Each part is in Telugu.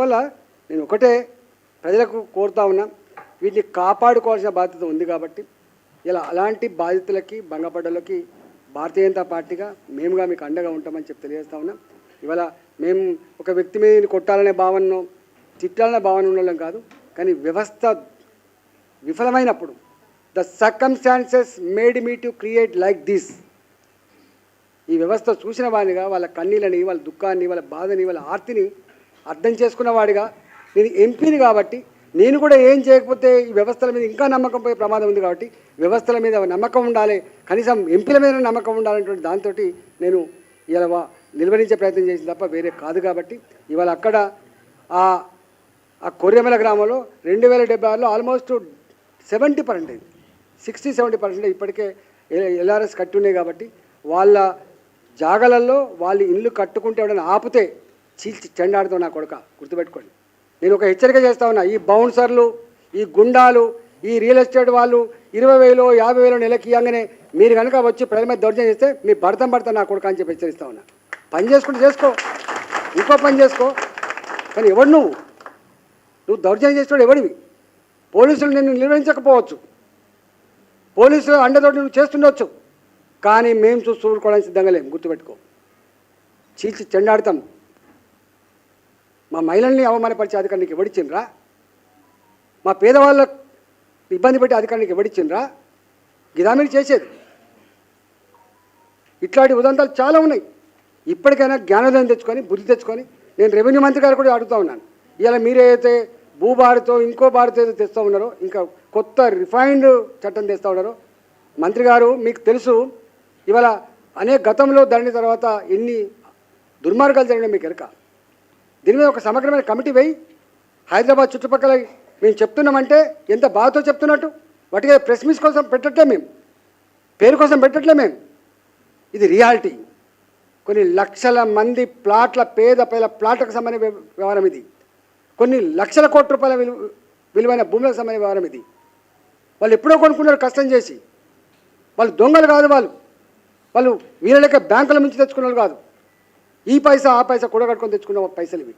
అందువల్ల నేను ఒకటే ప్రజలకు కోరుతా ఉన్నా వీటిని కాపాడుకోవాల్సిన బాధ్యత ఉంది కాబట్టి ఇలా అలాంటి బాధితులకి భంగపడ్డలకి భారతీయ జనతా పార్టీగా మేముగా మీకు అండగా ఉంటామని చెప్పి తెలియజేస్తా ఉన్నాం. ఇవాళ మేము ఒక వ్యక్తి మీద కొట్టాలనే భావనను తిట్టాలనే భావన ఉండడం కాదు కానీ వ్యవస్థ విఫలమైనప్పుడు the circumstances made me to create like this ఈ వ్యవస్థ చూసిన వాడిగా వాళ్ళ కన్నీళ్ళని వాళ్ళ దుఃఖాన్ని వాళ్ళ బాధని వాళ్ళ ఆర్తిని అర్థం చేసుకున్నవాడిగా. నేను ఎంపీని కాబట్టి నేను కూడా ఏం చేయకపోతే ఈ వ్యవస్థల మీద ఇంకా నమ్మకం పోయే ప్రమాదం ఉంది కాబట్టి వ్యవస్థల మీద నమ్మకం ఉండాలి. కనీసం ఎంపీల మీద నమ్మకం ఉండాలనేటువంటి దాంతో నేను ఇలా నిల్వరించే ప్రయత్నం చేసిన తప్ప వేరే కాదు కాబట్టి ఇవాళ అక్కడ ఆ ఆ కొర్రెమల గ్రామంలో రెండు వేల డెబ్బై ఆరులో almost seventy percentage sixty seventy percentage ఇప్పటికే ఎల్ఆర్ఎస్ కట్టి ఉన్నాయి కాబట్టి వాళ్ళ జాగలల్లో వాళ్ళు ఇల్లు కట్టుకుంటే ఎవడైనా ఆపితే చీల్చి చెండాడుతావు నా కొడుక గుర్తుపెట్టుకోండి. నేను ఒక హెచ్చరిక చేస్తా ఉన్నా ఈ బౌన్సర్లు ఈ గుండాలు ఈ రియల్ ఎస్టేట్ వాళ్ళు ఇరవై వేలు యాభై వేలు నెలకి ఇవ్వగానే మీరు కనుక వచ్చి ప్రజల మీద దౌర్జన్యం చేస్తే మీ భర్తం భర్త నా కొడుకు అని చెప్పి హెచ్చరిస్తా ఉన్నా. పని చేసుకుంటే చేసుకో. ఇంకో పని చేసుకో. కానీ ఎవడు నువ్వు? నువ్వు దౌర్జన్యం చేసేవాడు ఎవడివి? పోలీసులు నిన్ను నిర్వహించకపోవచ్చు. పోలీసులు అండతోటి నువ్వు చేస్తుండొచ్చు. కానీ మేము చూసి చూడుకోవడానికి సిద్ధంగా లేము గుర్తుపెట్టుకో. చీల్చి చెండాడతాం. మా మహిళల్ని అవమానపరిచే అధికారం నీకు ఎవడిచ్చిండ్రా మా పేదవాళ్ళ ఇబ్బంది పెట్టే అధికారం నీకు ఎవడిచ్చిండ్రా ఇదా మీరు చేసేది. ఇట్లాంటి ఉదంతాలు చాలా ఉన్నాయి. ఇప్పటికైనా జ్ఞానోదయం తెచ్చుకొని బుద్ధి తెచ్చుకొని నేను రెవెన్యూ మంత్రి గారు కూడా అడుగుతా ఉన్నాను. ఇలా మీరైతే భూభారతో ఇంకో భారత ఏదో తెస్తూ ఉన్నారో ఇంకా కొత్త రిఫైన్డ్ చట్టం తెస్తూ ఉన్నారో మంత్రి గారు మీకు తెలుసు ఇవాళ అనేక గతంలో ధరణి తర్వాత ఎన్ని దుర్మార్గాలు జరిగినాయి మీకు ఎరక. దీని మీద ఒక సమగ్రమైన కమిటీ వేయి. హైదరాబాద్ చుట్టుపక్కల మేము చెప్తున్నామంటే ఎంత బాధతో చెప్తున్నట్టు? వాటికి ప్రెస్ మీస్ కోసం పెట్టట్లే మేము. పేరు కోసం పెట్టట్లే మేము. ఇది రియాలిటీ. కొన్ని లక్షల మంది ప్లాట్ల పేద పేద ప్లాట్లకు సంబంధించిన వ్యవహారం ఇది. కొన్ని లక్షల కోట్ల రూపాయల విలువ విలువైన భూములకు సంబంధించిన వ్యవహారం ఇది. వాళ్ళు ఎప్పుడో కొనుక్కున్నారు కష్టం చేసి. వాళ్ళు దొంగలు కాదు వాళ్ళు. వాళ్ళు వీళ్ళ లెక్క బ్యాంకుల నుంచి తెచ్చుకున్నారు కాదు. ఈ పైసా ఆ పైసా కూడగట్టుకొని తెచ్చుకున్న పైసలు ఇవి.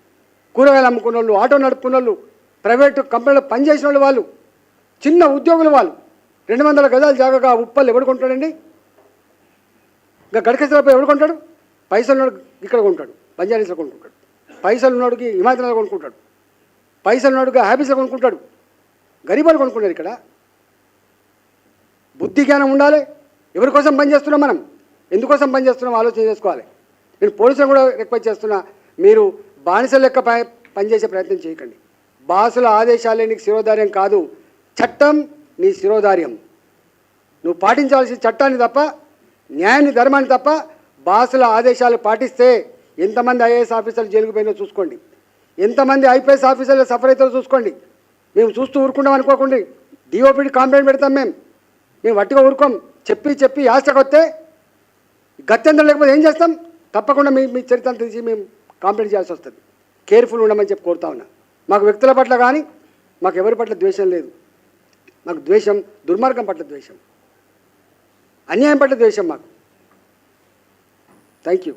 కూరగాయలు అమ్ముకున్న వాళ్ళు ఆటో నడుపుకున్న వాళ్ళు ప్రైవేట్ కంపెనీలో పనిచేసిన వాళ్ళు వాళ్ళు చిన్న ఉద్యోగులు వాళ్ళు. రెండు వందల గజాలు జాగగా ఉప్పలు ఎవడు కొంటాడండి? ఇంకా గడకేశ్వరపై ఎవడు కొంటాడు? పైసలు ఉన్నాడు ఇక్కడ కొంటాడు బంజారీస్లో కొనుక్కుంటాడు పైసలు ఉన్నోడికి హిమాచల్లో కొనుక్కుంటాడు. పైసలు ఉన్నోడికి హ్యాబీస్లో కొనుక్కుంటాడు. గరీబాలు కొనుక్కుంటారు ఇక్కడ. బుద్ధి జ్ఞానం ఉండాలి. ఎవరి కోసం పనిచేస్తున్నాం మనం? ఎందుకోసం పని చేస్తున్నాం ఆలోచన చేసుకోవాలి. నేను పోలీసులు కూడా రిక్వెస్ట్ చేస్తున్నా మీరు బానిస లెక్క పనిచేసే ప్రయత్నం చేయకండి. బాసుల ఆదేశాలే నీకు శిరోధార్యం కాదు. చట్టం నీ శిరోధార్యం. నువ్వు పాటించాల్సిన చట్టాన్ని తప్ప న్యాయాన్ని ధర్మాన్ని తప్ప బాసుల ఆదేశాలు పాటిస్తే ఎంతమంది ఐఏఎస్ ఆఫీసర్లు జైలుకు పోయినా చూసుకోండి. ఎంతమంది ఐపీఎస్ ఆఫీసర్లు సఫర్ అవుతారో చూసుకోండి. మేము చూస్తూ ఊరుకుంటాం అనుకోకండి. డిఓపిడి కంప్లైంట్ పెడతాం మేము మేము వట్టిగా ఊరుకోం. చెప్పి చెప్పి ఆశకొస్తే గత్యంతరం లేకపోతే ఏం చేస్తాం? తప్పకుండా మీ మీ చరిత్రను తెలిసి మేము కాంప్లైంట్ చేయాల్సి వస్తుంది. కేర్ఫుల్ ఉండమని చెప్పి కోరుతా ఉన్నా. మాకు వ్యక్తుల పట్ల కానీ మాకు ఎవరి పట్ల ద్వేషం లేదు. మాకు ద్వేషం దుర్మార్గం పట్ల ద్వేషం. అన్యాయం పట్ల ద్వేషం మాకు. Thank you